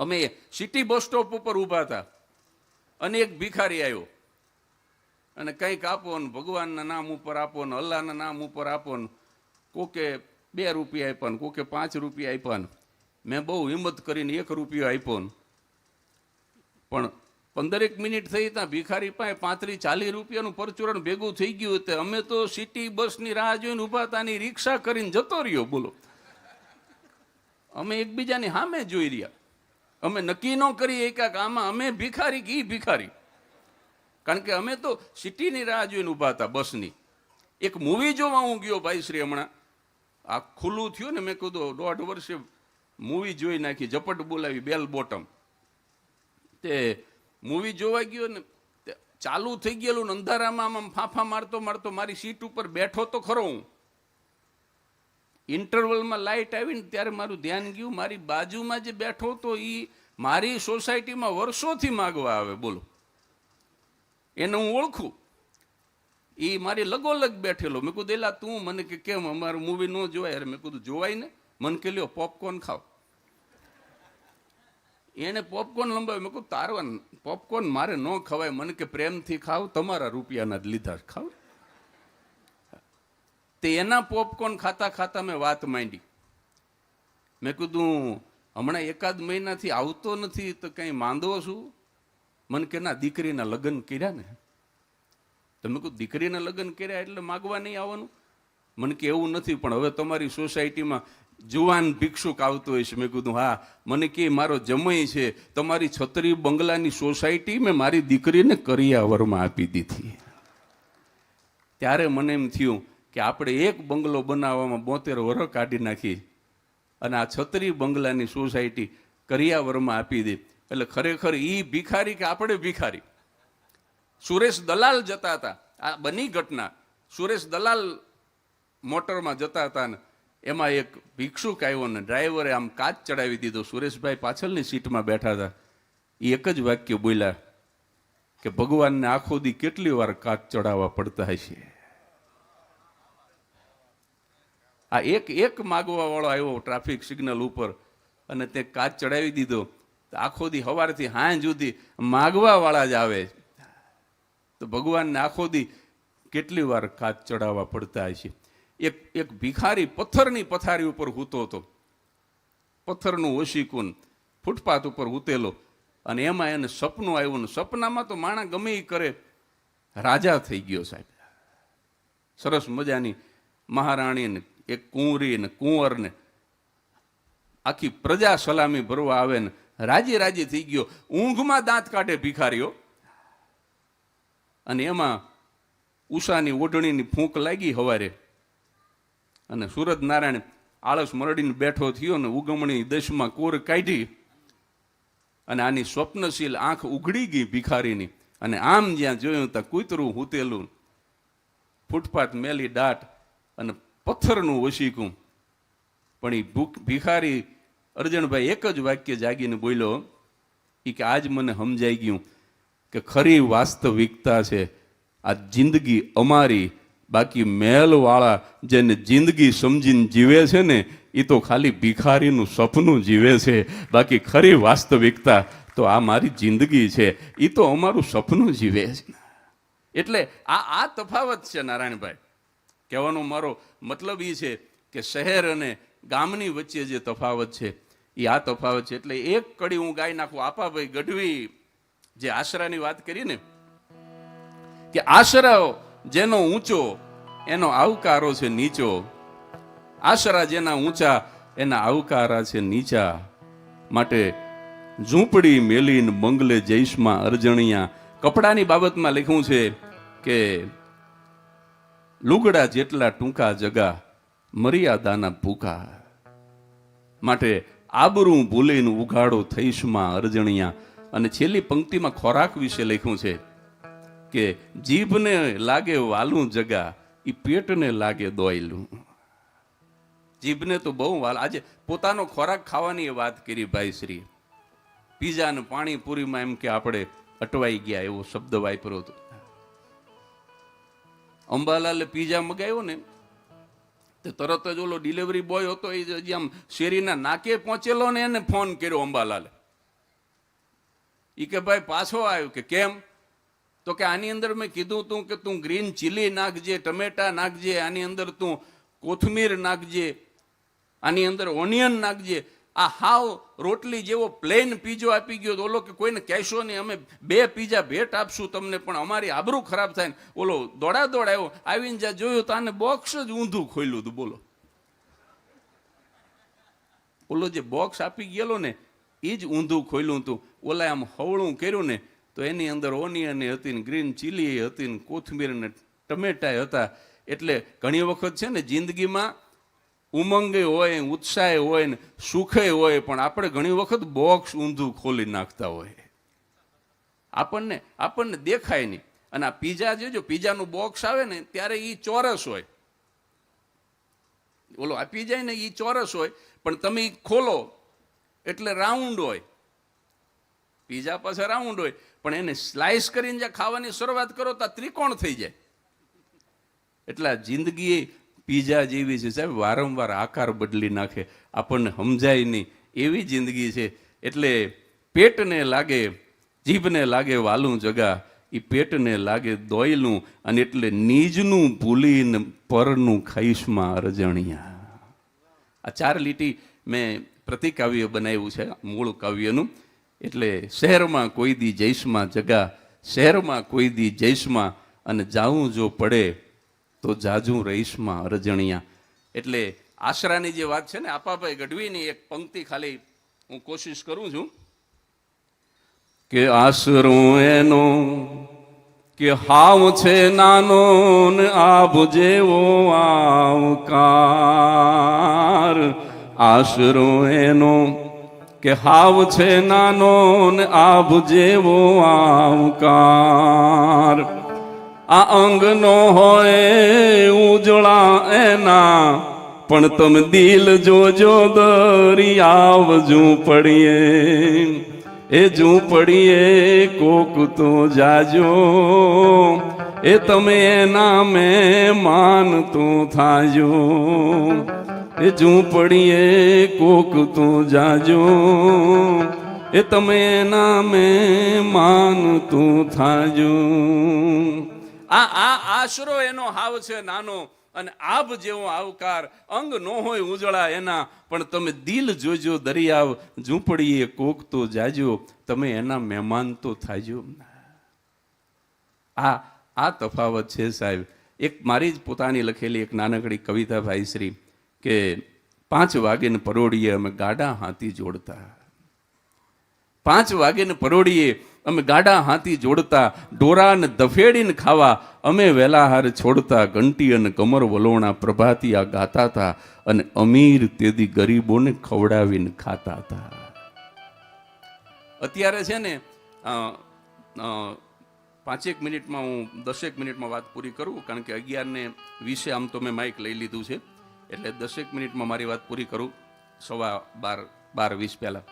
અમે city bus stop ઉપર ઊભા હતા. અને એક ભિખારી આવ્યો. અને કંઈક આપો ને ભગવાનના નામ ઉપર આપો ને અલ્લાહના નામ ઉપર આપો ને. કોકે બે રૂપિયા આપ્યા ને, કોકે પાંચ રૂપિયા આપ્યા ને. મેં બહુ હિંમત કરીને એક રૂપિયો આપ્યો ને. પણ પંદરેક મિનિટ થઈ ત્યાં ભિખારી પાસે પાંત્રીસ ચાલીસ રૂપિયાનું પરચુરણ ભેગું થઈ ગયું હતું અમે તો સિટી બસની રાહ જોઈને ઊભા હતાની રિક્ષા કરીને જતો રહ્યો, બોલો. અમે એકબીજાની સામે જોઈ રહ્યા. અમે નક્કી ન કરીએ કે આમાં અમે ભિખારી કે ભિખારી? કારણ કે અમે તો સિટીની રાહ જોઈને ઊભા હતા બસની. એક મૂવી જોવા હું ગયો ભાઈ શ્રી હમણાં. આ ખુલ્લું થયું ને મેં કીધું દોઢ વર્ષે મૂવી જોઈ નાખી, ઝપટ બોલાવી બેલ બોટમ તે મૂવી જોવા ગયો ને ચાલુ થઈ ગયેલું અંધારામાં આમ ફાંફા મારતો મારતો મારી સીટ ઉપર બેઠો તો ખરો હું. ઇન્ટરવલમાં લાઇટ આવીને ત્યારે મારું ધ્યાન ગયું, મારી બાજુમાં જે બેઠો તો એ મારી સોસાયટીમાં વર્ષોથી માગવા આવે, બોલો. એને હું ઓળખું. એ મારી લગોલગ બેઠેલો. મેં કીધું, એલા, તું મને કે કેમ અમારું મૂવી ન જોવાય? અરે મેં કીધું, જોવાય ને. મને કે, લ્યો પોપકોર્ન ખાવ એને પોપકોર્ન લંબાવ્યું. મેં કહું તારવા પોપકોર્ન મારે ન ખવાય. મને કે પ્રેમથી ખાવ, તમારા રૂપિયાના જ લીધા ખાવ તે એના પોપકોર્ન ખાતા ખાતા મેં વાત માંડી. મેં કીધું, હમણાં એકાદ મહિનાથી આવતો નથી તો કંઈ માંદો છું? મને કે, ના, દીકરીના લગ્ન કર્યા ને. તમે કહું દીકરીના લગ્ન કર્યા એટલે માગવા નહીં આવવાનું? મને કે, એવું નથી, પણ હવે તમારી સોસાયટીમાં જુવાન ભિક્ષુક આવતો હોય છે. મેં કીધું, હા, મને કે, મારો જમય છે, તમારી છત્રી બંગલાની સોસાયટી મેં મારી દીકરીને કરિયાવરમાં આપી દીધી. ત્યારે મને એમ થયું કે આપણે એક બંગલો બનાવવામાં બોતેર વરસ કાઢી નાખી અને આ છત્રી બંગલાની સોસાયટી કરિયાવરમાં આપી દે. એટલે ખરેખર એ ભિખારી કે આપણે ભિખારી? સુરેશ દલાલ જતા હતા. આ બની ઘટના. સુરેશ દલાલ મોટરમાં જતા હતા ને એમાં એક ભિક્ષુક આવ્યો ને ડ્રાઈવરે આમ કાચ ચડાવી દીધો. સુરેશભાઈ પાછળની સીટમાં બેઠા હતા. એ એક જ વાક્ય બોલ્યા કે ભગવાનને આખો દી કેટલી વાર કાચ ચડાવવા પડતા હશે? આ એક એક માગવાવાળો આવ્યો ટ્રાફિક સિગ્નલ ઉપર અને તે કાચ ચડાવી દીધો. આખો દી સવારથી હાંજ સુધી માગવાવાળા જ આવે. તો ભગવાનને આખો દી કેટલી વાર કાચ ચડાવવા પડતા હશે? એક એક ભિખારી પથ્થરની પથારી ઉપર હૂતો હતો. પથ્થરનું ઓશીકુન ફૂટપાથ ઉપર હૂતેલો અને એમાં એને સપનું આવ્યું ને સપનામાં તો માણા ગમે એ કરે. રાજા થઈ ગયો સાહેબ. સરસ મજાની મહારાણી એક કુંવરી ને કુંવર ને આખી પ્રજા સલામી ભરવા આવે ને રાજી રાજી થઈ ગયો. ઊંઘમાં દાંત કાઢે ભિખારીઓ. અને એમાં ઉષાની ઓઢણીની ફૂંક લાગી હવારે. અને સુરત નારાયણ આળસ મરડીને બેઠો થયો ને ઉગમણી દશમાં કોર કાઢી અને આની સ્વપ્નશીલ આંખ ઉઘડી ગઈ ભિખારીની. અને આમ જ્યાં જોયું ત્યાં કૂતરું હૂતેલું. ફૂટપાથ મેલી દાટ અને પથ્થરનું ઓશીકું. પણ એ ભૂખ, ભિખારી અર્જણભાઈ એક જ વાક્ય જાગીને બોલ્યો એ કે આજ મને સમજાઈ ગયું કે ખરી વાસ્તવિકતા છે. આ જિંદગી અમારી, બાકી મેલવાળા જેને જિંદગી સમજીને જીવે છે ને એ તો ખાલી ભિખારીનું સપનું જીવે છે. બાકી ખરી વાસ્તવિકતા તો આ મારી જિંદગી છે. એ તો અમારું સપનું જીવે છે. એટલે આ આ તફાવત છે નારાયણભાઈ. કહેવાનો મારો મતલબ એ છે કે શહેર અને ગામની વચ્ચે જે તફાવત છે એ આ તફાવત છે. એટલે એક કડી હું ગાઈ નાખું, આપાભાઈ ગઢવી જે આશરાની વાત કરી ને, કે આશરા જેનો ઊંચો, એનો આવકારો છે નીચો. આશરા જેના ઊંચા, એના આવકારા છે નીચા. માટે ઝૂંપડી મેલીન મંગલે જૈશમાં અરજણિયા કપડાની બાબતમાં લખ્યું છે કે લુગડા જેટલા ટૂંકા જગા, મર્યાદાના ભૂખા માટે આબરું ભૂલીને ઉઘાડો થઈશમાં અરજણિયા. અને છેલ્લી પંક્તિમાં ખોરાક વિશે લખ્યું છે કે, જીભને લાગે વાલું જગા એ પેટને લાગે દોયલું. જીભને તો બહુ વાલ આજે પોતાનો ખોરાક ખાવાની એ વાત કરી ભાઈ શ્રી. પીઝા અને પાણીપુરીમાં એમ કે આપણે અટવાઈ ગયા એવો શબ્દ વાપર્યો હતો. અંબાલાલે પીઝા મગાવ્યો ને, તે તરત જ ઓલો ડિલિવરી બોય હતો, એ હજી આમ શેરીના નાકે પહોંચેલો ને એને ફોન કર્યો અંબાલાલે. એ કે ભાઈ પાછો આવ્યો કે કેમ? તો કે આની અંદર મેં કીધું તું કે તું ગ્રીન ચીલી નાખજે, ટમેટા નાખજે, આની અંદર તું કોથમીર નાખજે, આની અંદર ઓનિયન નાખજે. આ હાવ રોટલી જેવો પ્લેન પીજો આપી ગયો તો ઓલો કે કોઈને કહેશો નહીં, અમે બે પીજા ભેટ આપશું તમને, પણ અમારી આબરૂ ખરાબ થાય ને. ઓલો દોડા દોડાયો આવીને જ્યાં જોયું તો આને બોક્સ જ ઊંધું ખોલ્યું હતું, બોલો. ઓલો જે બોક્સ આપી ગયેલો ને એ જ ઊંધું ખોલ્યું હતું. ઓલા આમ હવળું કર્યું ને, તો એની અંદર ઓનિયન હતી ને ગ્રીન ચીલી હતી ને કોથમીર ને ટમેટા હતા. એટલે ઘણી વખત છે ને, જિંદગીમાં ઉમંગે હોય, ઉત્સાહ હોય ને સુખે હોય, પણ આપણે ઘણી વખત બોક્સ ઊંધું ખોલી નાખતા હોય. આપણને આપણને દેખાય નહીં. અને આ પીઝા જોજો પીઝાનું બોક્સ આવે ને, ત્યારે એ ચોરસ હોય. ઓલો આપી જાય ને એ ચોરસ હોય, પણ તમે ખોલો, એટલે રાઉન્ડ હોય. પીઝા પાસે રાઉન્ડ હોય, પણ એને સ્લાઇસ કરીને જે ખાવાની શરૂઆત કરો તો ત્રિકોણ થઈ જાય. એટલે જિંદગી પીઝા જેવી છે સાહેબ, વારંવાર આકાર બદલી નાખે. આપણને સમજાય નહીં. એવી જિંદગી છે. એટલે પેટને લાગે, જીભને લાગે વાલું જગા. એ પેટને લાગે દોયલું અને એટલે નીજનું ભૂલીને પરનું ખાઈશમાં અરજણિયા આ ચાર લીટી મેં પ્રતિકાવ્ય બનાવ્યું છે, મૂળ કાવ્યનું. એટલે શહેરમાં કોઈ દી જૈશમાં જગા, શહેરમાં કોઈ દી જૈશમાં અને જાઉં જો પડે તો જાજુ રહીશમાં અરજણિયા એટલે આશરાની જે વાત છે ને, આપાભાઈ ગઢવીની એક પંક્તિ ખાલી હું કોશિશ કરું છું કે આશરો એનો કે હાવ છે નાનો ને આભ જેવો આવકાર. આશરો એનો કે હાવ છે નાનો ને આભ જેવો આવકાર. આ અંગનો હોય ઉજળા એના. પણ તમે દિલ જોજો દરિયાવ ઝૂંપડીએ એ ઝૂંપડીએ કોક તો જાજો. એ તમે એના મહેમાન તો થાજો. એ ઝૂંપડીએ કોક તો જાજો. એ તમે એના મહેમાન તો થાજો. આ આ આશરો એનો હાવ છે નાનો અને આબ જેવો આવકાર, અંગ નો હોય ઉજળા એના, પણ તમે દિલ જોજો, દરિયાવ ઝૂંપડીએ કોક તો જાજો, તમે એના મહેમાન તો થાજો. આ આ તફાવત છે સાહેબ. એક મારી જ પોતાની લખેલી એક નાનકડી કવિતા ભાઈશ્રી કે પાંચ વાગે પરોડીએ અમે ગાડા હાથી જોડતા. પાંચ વાગે પરોડીએ અમે ગાડા હાથી જોડતા, ડોરાને દફેડીને ખાવા, અમે વેલાહાર છોડતા ઘંટી અને કમર વલોણા પ્રભાતિયા ગાતા હતા અને અમીર તેદી ગરીબોને ખવડાવીને ખાતા હતા અત્યારે છે ને પાંચેક મિનિટમાં હું દસેક મિનિટમાં વાત પૂરી કરું, કારણ કે અગિયારને વીસે આમ તો મેં માઇક લઈ લીધું છે. એટલે દસેક મિનિટમાં મારી વાત પૂરી કરું, સવા બાર બાર વીસ પહેલા.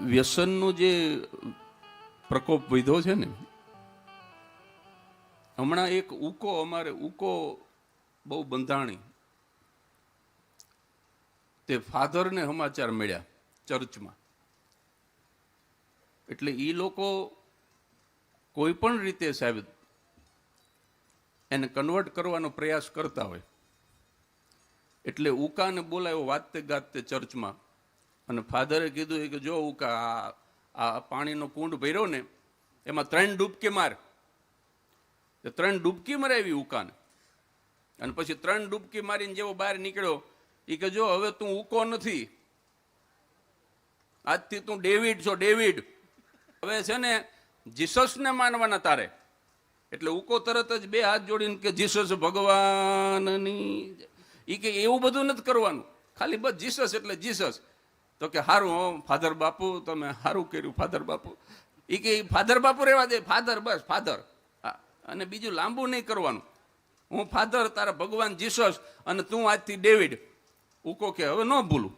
વ્યસનનો જે પ્રકોપ વધ્યો છે ને, હમણાં એક ઉકો અમારે, ઉકો બહુ બંધાણી. તે ફાધરને સમાચાર મળ્યા ચર્ચમાં. એટલે એ લોકો કોઈ પણ રીતે સાહેબ એને કન્વર્ટ કરવાનો પ્રયાસ કરતા હોય. એટલે ઉકાને બોલાયો વાતે ગાતે ચર્ચમાં. અને ફાધરે કીધું કે જો આ આ પાણીનો કુંડ ભર્યો ને, એમાં ત્રણ ડૂબકી માર. એ ત્રણ ડૂબકી મરાવી ઉકાને. અને પછી ત્રણ ડૂબકી મારીને જેવો બહાર નીકળ્યો એ કે જો હવે તું ઉકો નથી. આજથી તું ડેવિડ છો, ડેવિડ. હવે છે ને જીસસને માનવાના તારે. એટલે ઉકો તરત જ બે હાથ જોડીને કે જીસસ ભગવાનની એ કે એવું બધું નથી કરવાનું. ખાલી બસ જીસસ એટલે જીસસ. તો કે હો, ફાધર બાપુ, તમે સારું કર્યું, ફાધર બાપુ. એ કે ફાધર બાપુ રહેવા દે, ફાધર, બસ, ફાધર. અને બીજું લાંબુ નહીં કરવાનું. હું ફાધર, તારા ભગવાન જીસસ, અને તું આજથી ડેવિડ. ઉકો કે, હવે ન ભૂલું.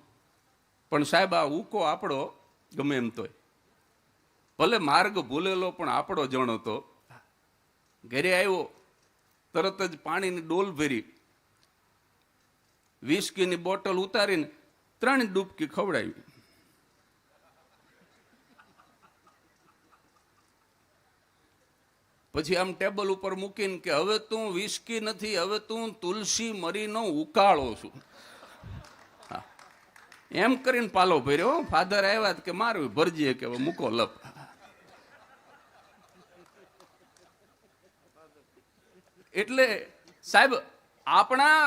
પણ સાહેબ, આ ઉકો આપણો ગમે એમ તોય. ભલે માર્ગ ભૂલેલો, પણ આપણો જણ હતો. ઘરે આવ્યો, તરત જ પાણીની ડોલ ભરી. વિસ્કીની બોટલ ઉતારીને ત્રણ ડૂબકી ખવડાવી. પછી આમ ટેબલ ઉપર મૂકીને કે, હવે તું વિસ્કી નથી, હવે તું તુલસી મરીનો ઉકાળો છું. એમ કરીને પાલો ભર્યો. ફાધર આવ્યા કે, મારું ભરજીએ કે મૂકો લપ. એટલે સાહેબ, આપણા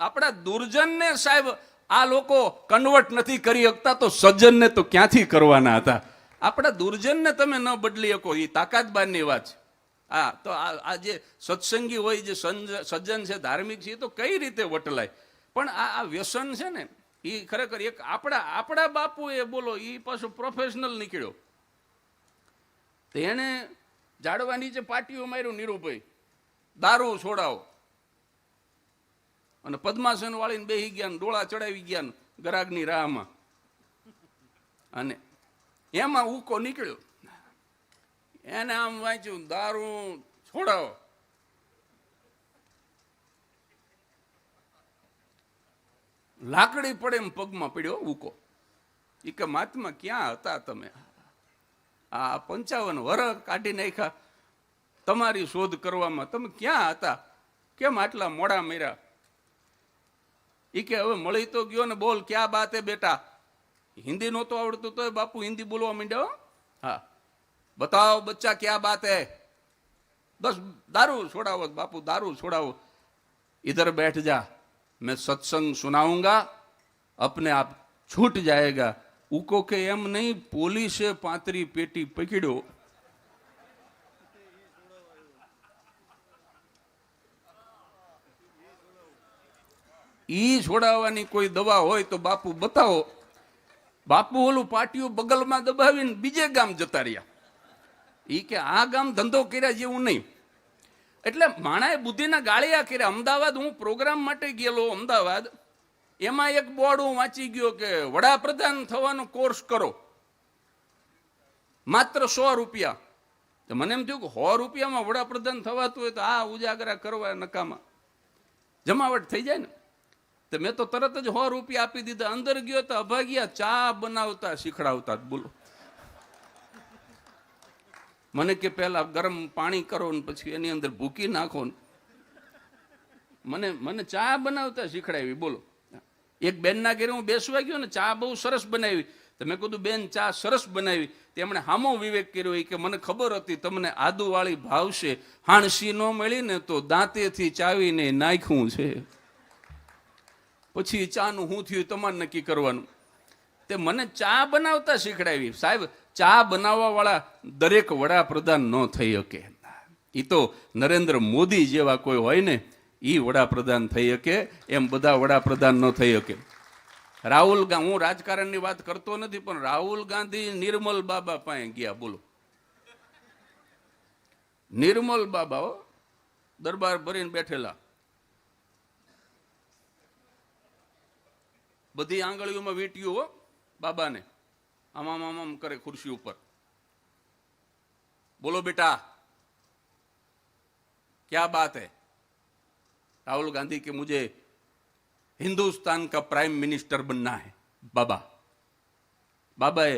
આપણા દુર્જનને સાહેબ આ લોકો કન્વર્ટ નથી કરી શકતા, તો સજ્જનને તો ક્યાંથી કરવાના હતા? આપણા દુર્જનને તમે ન બદલી શકો એ તાકાતબારની વાત છે. હા તો આ જે સત્સંગી હોય, જે સજ્જન છે, ધાર્મિક છે, એ તો કઈ રીતે વટલાય? પણ આ આ વ્યસન છે ને એ ખરેખર એક આપણા આપણા બાપુ એ બોલો એ પાછું પ્રોફેશનલ નીકળ્યો. તેણે ઝાડવા નીચે પાટીઓ માર્યું, નીરુભાઈ, દારૂ છોડાવો. અને પદ્માસન વાળીને બેહી ગયા ડોળા ચડાવી ગયા ગરાગની રાહમાં. અને એમાં ઉકો નીકળ્યો. એને આમ વાંચ્યું દારૂ છોડાવો. લાકડી પડે એમ પગમાં પડ્યો ઉકો. એ કે મહાત્મા ક્યાં હતા તમે? આ પંચાવન વરસ કાઢી નાખ્યા. તમારી શોધ કરવામાં તમે ક્યાં હતા? કેમ આટલા મોડા મર્યા? એ કે હવે મળી તો ગયો ને બોલ ક્યાં બાત હે બેટા હિન્દી નહોતું આવડતું તોય બાપુ હિન્દી બોલવા માંડ્યો હો. હા બતાવો બચ્ચા ક્યાં બાત હે બસ દારૂ છોડાવો બાપુ દારૂ છોડાવો इधर बैठ जा मैं सत्संग सुनाऊंगा अपने आप छूट जाएगा उको के एम नहीं પોલીસે પાંતરી પેટી પકડ્યો ઈ છોડાવવાની કોઈ દવા હોય તો બાપુ બતાવો. બાપુ ઓલું પાટિયું બગલમાં દબાવીને બીજે ગામ જતા રહ્યા. ઈ કે આ ગામ ધંધો કર્યા જેવું નહીં. એટલે માણાએ બુદ્ધિના ગાળિયા કર્યા. અમદાવાદ હું પ્રોગ્રામ માટે ગયેલો, અમદાવાદ, એમાં એક બોર્ડ હું વાંચી ગયો કે વડાપ્રધાન થવાનો કોર્સ કરો. માત્ર સો રૂપિયા. તો મને એમ થયું કે સો રૂપિયામાં વડાપ્રધાન થવાતું હોય તો આ ઉજાગરા કરવા નકામા. જમાવટ થઈ જાય ને. તો મેં તો તરત જ સો રૂપિયા આપી દીધા. અંદર ગયો તો અભાગ્યા ચા બનાવતા, શીખડાવતા. બોલો. મને કે પહેલા ગરમ પાણી કરો ને પછી એની અંદર ભૂકી નાખો ને. મને મને ચા બનાવતા શીખડાવી. બોલો. એક બેનના ઘેરે હું બેસવા ગયો ને, ચા બહુ સરસ બનાવી. તો મેં કીધું, બેન, ચા સરસ બનાવી. તેમણે હામો વિવેક કર્યો. એ કે, મને ખબર હતી, તમને આદુવાળી ભાવશે. હાણસી ન મળી ને તો દાંતેથી ચાવીને નાખ્યું છે. પછી ચાનું હું થયું તમારે નક્કી કરવાનું. તે મને ચા બનાવતા શીખડાવી. સાહેબ, ચા બનાવવા વાળા દરેક વડાપ્રધાન ન થઈ શકે. એ તો નરેન્દ્ર મોદી જેવા કોઈ હોય ને એ વડાપ્રધાન થઈ શકે, એમ બધા વડાપ્રધાન ન થઈ શકે. રાહુલ હું રાજકારણની વાત કરતો નથી, પણ રાહુલ ગાંધી નિર્મલ બાબા પાસે ગયા, બોલો. નિર્મલ બાબા દરબાર ભરીને બેઠેલા. બધી આંગળીઓમાં વીંટ્યું હો બાબાને આમ આમ આમ આમ કરે ખુરશી ઉપર બોલો बेटा क्या बात है राहुल गांधी के मुझे हिंदुस्तान का प्राइम मिनिस्टर बनना है बाबा બાબાએ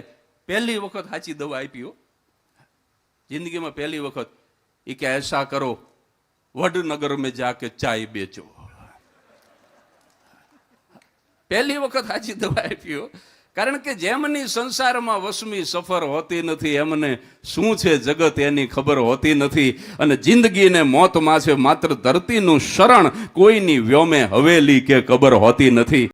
પહેલી વખત સાચી દવા આપી હો જિંદગીમાં પહેલી વખત એ કે ऐसा કરો વડનગર में जाके चाय बेचो પહેલી વખત હાજી દવા આપ્યો કારણ કે જેમની સંસારમાં વસમી સફર હોતી નથી, એમને શું છે જગત એની ખબર હોતી નથી. અને જિંદગીને મોતમાં છે, માત્ર ધરતીનું શરણ કોઈની વ્યોમે હવેલી કે કબર હોતી નથી.